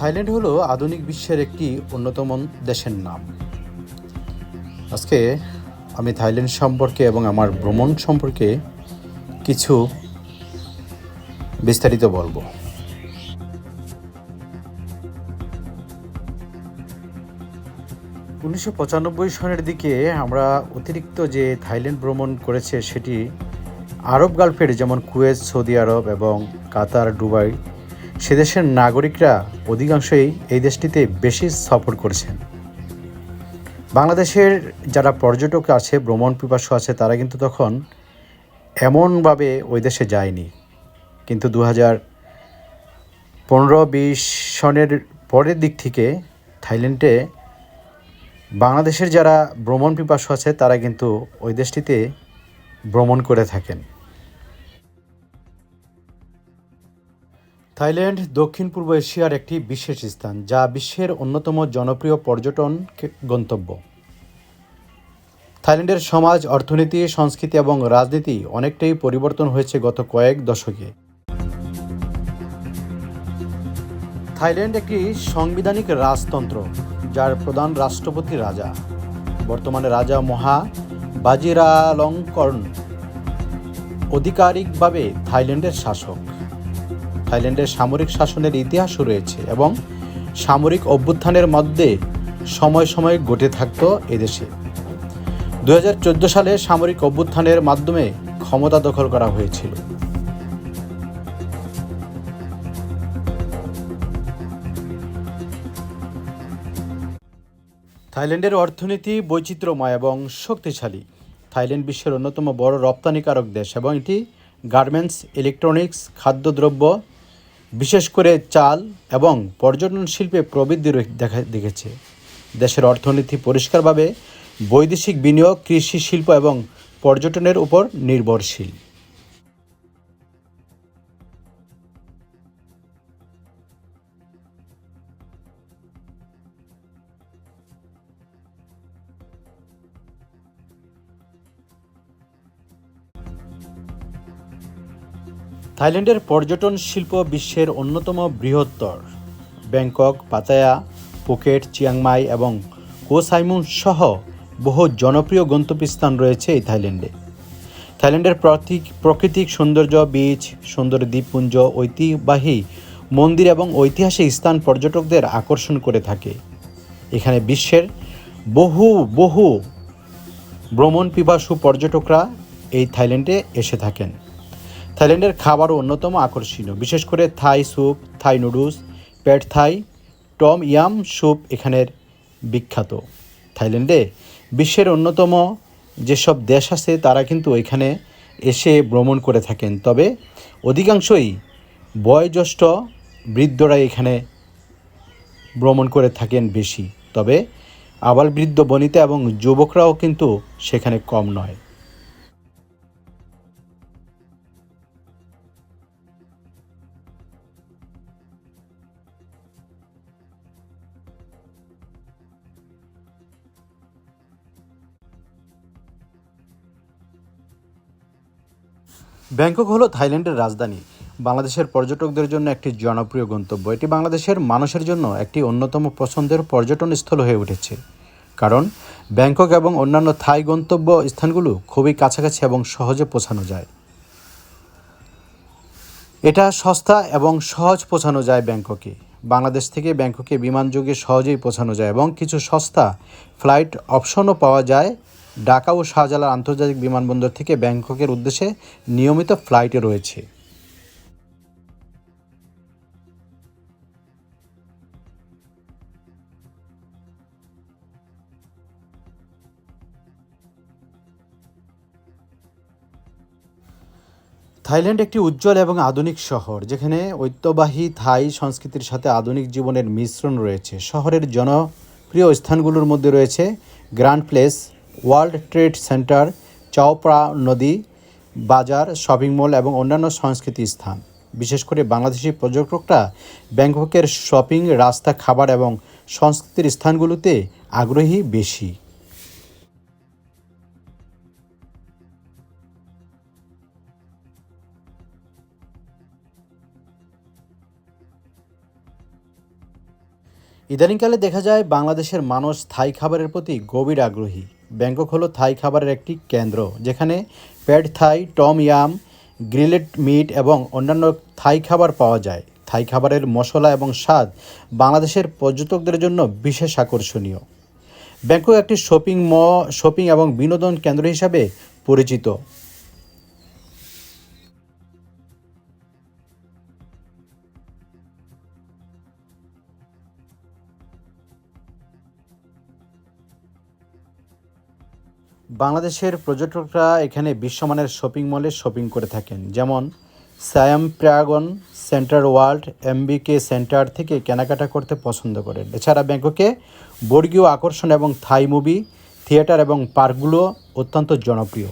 Thailand হলো আধুনিক বিশ্বের একটি অন্যতম দেশের নাম। আজকে আমি থাইল্যান্ড সম্পর্কে এবং আমার ভ্রমণ সম্পর্কে কিছু বিস্তারিত বলব। উনিশশো পঁচানব্বই সনের দিকে আমরা অতিরিক্ত যে থাইল্যান্ড ভ্রমণ করেছে সেটি আরব গালফের, যেমন কুয়েত, সৌদি আরব এবং কাতার, দুবাই সে দেশের নাগরিকরা অধিকাংশই এই দেশটিতে বেশি সফর করেছেন। বাংলাদেশের যারা পর্যটক আছে, ভ্রমণ পিপাসু আছে, তারা কিন্তু তখন এমনভাবে ওই দেশে যায়নি। কিন্তু দু হাজার পনেরো বিশ সনের পরের দিক থেকে থাইল্যান্ডে বাংলাদেশের যারা ভ্রমণ পিপাসু আছে, তারা কিন্তু ওই দেশটিতে ভ্রমণ করে থাকেন। থাইল্যান্ড, দক্ষিণ পূর্ব এশিয়ার একটি বিশেষ স্থান, যা বিশ্বের অন্যতম জনপ্রিয় পর্যটন গন্তব্য। থাইল্যান্ডের সমাজ, অর্থনীতি, সংস্কৃতি এবং রাজনীতি অনেকটাই পরিবর্তন হয়েছে গত কয়েক দশকে। থাইল্যান্ড একটি সাংবিধানিক রাজতন্ত্র, যার প্রধান রাষ্ট্রপতি রাজা। বর্তমানে রাজা মহা বাজিরালঙ্কর্ণ। আধিকারিকভাবে থাইল্যান্ডের শাসক। থাইল্যান্ডের সামরিক শাসনের ইতিহাসও রয়েছে এবং সামরিক অভ্যুত্থানের মধ্যে সময় সময় ঘটে থাকতো এদেশে। দু হাজার চোদ্দ সালে সামরিক অভ্যুত্থানের মাধ্যমে ক্ষমতা দখল করা হয়েছিল। থাইল্যান্ডের অর্থনীতি বৈচিত্র্যময় এবং শক্তিশালী। থাইল্যান্ড বিশ্বের অন্যতম বড় রপ্তানিকারক দেশ এবং এটি গার্মেন্টস, ইলেকট্রনিক্স, খাদ্যদ্রব্য বিশেষ করে চাল এবং পর্যটন শিল্পে প্রবৃদ্ধি দেখা দেখেছে। দেশের অর্থনীতি পরিষ্কারভাবে বৈদেশিক বিনিয়োগ, কৃষি শিল্প এবং পর্যটনের উপর নির্ভরশীল। থাইল্যান্ডের পর্যটন শিল্প বিশ্বের অন্যতম বৃহত্তর। ব্যাংকক, পাতায়া, পুকেট, চিয়াংমাই এবং কোসাইমুন সহ বহু জনপ্রিয় গন্তব্যস্থান রয়েছে এই থাইল্যান্ডে। থাইল্যান্ডের প্রতীক প্রাকৃতিক সৌন্দর্য, বীচ, সুন্দর দ্বীপপুঞ্জ, ঐতিহ্যবাহী মন্দির এবং ঐতিহাসিক স্থান পর্যটকদের আকর্ষণ করে থাকে। এখানে বিশ্বের বহু বহু ভ্রমণ পিপাসু পর্যটকরা এই থাইল্যান্ডে এসে থাকেন। থাইল্যান্ডের খাবারও অন্যতম আকর্ষণীয়। বিশেষ করে Thai soup, Thai noodles pad Thai, tom yum soup এখানের বিখ্যাত। থাইল্যান্ডে বিশ্বের অন্যতম যেসব দেশ আছে, তারা কিন্তু এখানে এসে ভ্রমণ করে থাকেন। তবে অধিকাংশই বয়োজ্যেষ্ঠ বৃদ্ধরা এখানে ভ্রমণ করে থাকেন বেশি। তবে আবাল বৃদ্ধ বনিতা এবং যুবকরাও কিন্তু সেখানে কম নয়। ব্যাংকক হলো থাইল্যান্ডের রাজধানী। বাংলাদেশের পর্যটকদের জন্য একটি জনপ্রিয় গন্তব্য। এটি বাংলাদেশের মানুষের জন্য একটি অন্যতম পছন্দের পর্যটন স্থল হয়ে উঠেছে। কারণ, ব্যাংকক এবং অন্যান্য থাই গন্তব্য স্থানগুলো খুবই কাছাকাছি এবং সহজে পৌঁছানো যায়। এটা সস্তা এবং সহজ পৌঁছানো যায় ব্যাংককে। বাংলাদেশ থেকে ব্যাংককে বিমানযোগে সহজেই পৌঁছানো যায় এবং কিছু সস্তা ফ্লাইট অপশনও পাওয়া যায় ঢাকা ও শাহজালাল আন্তর্জাতিক বিমানবন্দর থেকে ব্যাংককের উদ্দেশ্যে নিয়মিত ফ্লাইটে রয়েছে। থাইল্যান্ড একটি উজ্জ্বল এবং আধুনিক শহর, যেখানে ঐতিহ্যবাহী থাই সংস্কৃতির সাথে আধুনিক জীবনের মিশ্রণ রয়েছে। শহরের জনপ্রিয় স্থানগুলোর মধ্যে রয়েছে grand place world trade centre, Chao Phraya নদী বাজার, শপিং মল এবং অন্যান্য সংস্কৃতি স্থান। বিশেষ করে বাংলাদেশি পর্যটকরা ব্যাংককের শপিং, রাস্তা, খাবার এবং সংস্কৃতির স্থানগুলোতে আগ্রহী বেশি। ইদানিংকালে দেখা যায় বাংলাদেশের মানুষ থাই খাবারের প্রতি গভীর আগ্রহী। ব্যাংকক হলো থাই খাবারের একটি কেন্দ্র, যেখানে pad Thai, tom yum grilled meat এবং অন্যান্য থাই খাবার পাওয়া যায়। থাই খাবারের মশলা এবং স্বাদ বাংলাদেশের পর্যটকদের জন্য বিশেষ আকর্ষণীয়। ব্যাংকক একটি শপিং ম শপিং এবং বিনোদন কেন্দ্র হিসাবে পরিচিত। বাংলাদেশের পর্যটকরা এখানে বিশ্বমানের শপিং মলে শপিং করে থাকেন। যেমন Siam Paragon centre world MBK centre থেকে কেনাকাটা করতে পছন্দ করেন। এছাড়া ব্যাংককে বর্গীয় আকর্ষণ এবং থাই মুভি থিয়েটার এবং পার্কগুলো অত্যন্ত জনপ্রিয়।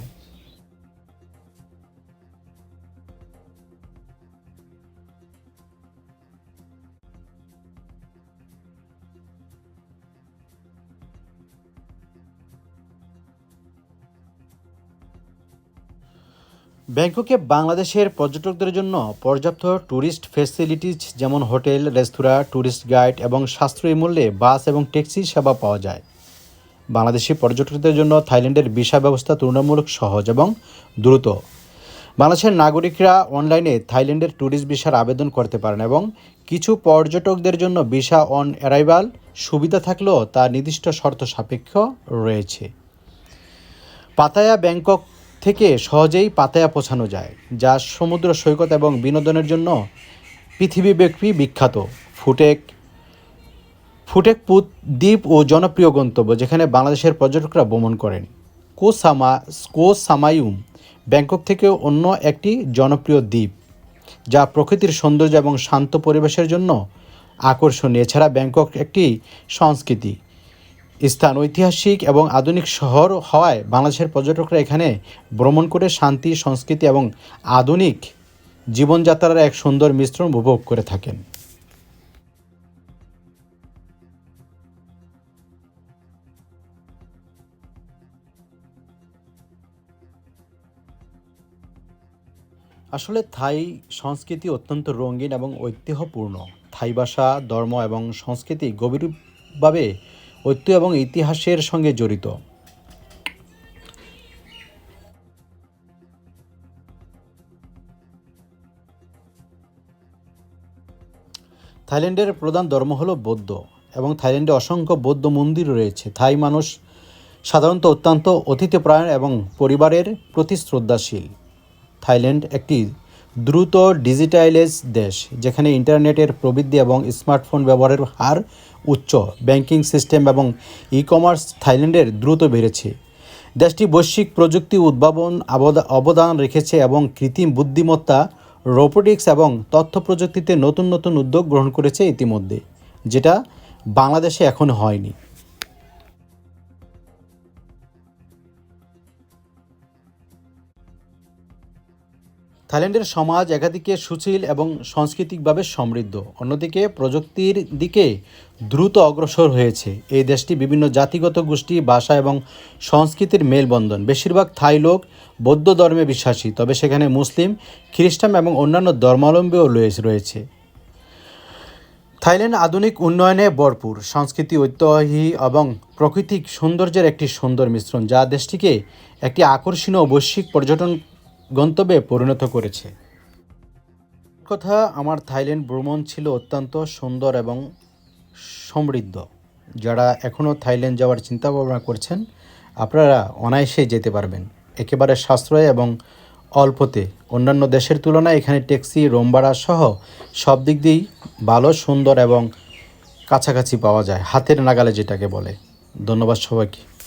ব্যাংককে বাংলাদেশের পর্যটকদের জন্য পর্যাপ্ত ট্যুরিস্ট ফেসিলিটিস যেমন হোটেল, রেস্তোরাঁ ট্যুরিস্ট গাইড এবং সাশ্রয়ী মূল্যে বাস এবং ট্যাক্সি সেবা পাওয়া যায়। বাংলাদেশি পর্যটকদের জন্য থাইল্যান্ডের ভিসা ব্যবস্থা তুলনামূলক সহজ এবং দ্রুত। বাংলাদেশের নাগরিকরা অনলাইনে থাইল্যান্ডের ট্যুরিস্ট ভিসার আবেদন করতে পারেন এবং কিছু পর্যটকদের জন্য ভিসা অন অ্যারাইভাল সুবিধা থাকলেও তা নির্দিষ্ট শর্ত সাপেক্ষ রয়েছে। পাতায়া ব্যাংকক থেকে সহজেই পাতায়া পৌঁছানো যায়, যা সমুদ্র সৈকত এবং বিনোদনের জন্য পৃথিবীব্যাপী বিখ্যাত। ফুটেক ফুটেক পুত দ্বীপ ও জনপ্রিয় গন্তব্য, যেখানে বাংলাদেশের পর্যটকরা ভ্রমণ করেন। কোসামা কো সামায়ুম ব্যাংকক থেকে অন্য একটি জনপ্রিয় দ্বীপ, যা প্রকৃতির সৌন্দর্য এবং শান্ত পরিবেশের জন্য আকর্ষণীয়। এছাড়া ব্যাংকক একটি সংস্কৃতি স্থান ঐতিহাসিক এবং আধুনিক শহর হওয়ায় বাংলাদেশের পর্যটকরা এখানে ভ্রমণ করে শান্তি, সংস্কৃতি এবং আধুনিক জীবনযাত্রার এক সুন্দর মিশ্রণ উপভোগ করে থাকেন। আসলে থাই সংস্কৃতি অত্যন্ত রঙিন এবং ঐতিহ্যপূর্ণ। থাই ভাষা, ধর্ম এবং সংস্কৃতি গভীরভাবে ঐতিহ্য এবং ইতিহাসের সঙ্গে জড়িত। থাইল্যান্ডের প্রধান ধর্ম হলো বৌদ্ধ এবং থাইল্যান্ডে অসংখ্য বৌদ্ধ মন্দির রয়েছে। থাই মানুষ সাধারণত অত্যন্ত অতিথিপরায়ণ এবং পরিবারের প্রতি শ্রদ্ধাশীল। থাইল্যান্ড একটি দ্রুত ডিজিটালাইজ দেশ, যেখানে ইন্টারনেটের প্রবৃদ্ধি এবং স্মার্টফোন ব্যবহারের হার উচ্চ, ব্যাংকিং সিস্টেম এবং ই কমার্স থাইল্যান্ডের দ্রুত বেড়েছে। দেশটি বৈশ্বিক প্রযুক্তি উদ্ভাবন অবদান রেখেছে এবং কৃত্রিম বুদ্ধিমত্তা, রোবোটিক্স এবং তথ্য প্রযুক্তিতে নতুন নতুন উদ্যোগ গ্রহণ করেছে ইতিমধ্যে, যেটা বাংলাদেশে এখনও হয়নি। থাইল্যান্ডের সমাজ একাদিকে সুশীল এবং সাংস্কৃতিকভাবে সমৃদ্ধ। অন্যদিকে প্রযুক্তির দিকে দ্রুত অগ্রসর হয়েছে। এই দেশটি বিভিন্ন জাতিগত গোষ্ঠী, ভাষা এবং সংস্কৃতির মেলবন্ধন। বেশিরভাগ থাই লোক বৌদ্ধ ধর্মে বিশ্বাসী, তবে সেখানে মুসলিম, খ্রিস্টান এবং অন্যান্য ধর্মাবলম্বীও রয়েছে- রয়েছে। থাইল্যান্ড আধুনিক উন্নয়নে ভরপুর। সংস্কৃতি ঐতিহ্য এবং প্রাকৃতিক সৌন্দর্যের একটি সুন্দর মিশ্রণ, যা দেশটিকে একটি আকর্ষণীয় বৈশ্বিক পর্যটন গন্তব্যে পরিণত করেছে। কথা, আমার থাইল্যান্ড ভ্রমণ ছিল অত্যন্ত সুন্দর এবং সমৃদ্ধ। যারা এখনও থাইল্যান্ড যাওয়ার চিন্তা ভাবনা করছেন, আপনারা অনায়াসে যেতে পারবেন। একেবারে সাশ্রয় এবং অল্পতে। অন্যান্য দেশের তুলনায় এখানে ট্যাক্সি রোম ভাড়া সহ সব দিক দিয়েই ভালো, সুন্দর এবং কাছাকাছি পাওয়া যায়। হাতের নাগালে যেটাকে বলে। ধন্যবাদ সবাইকে।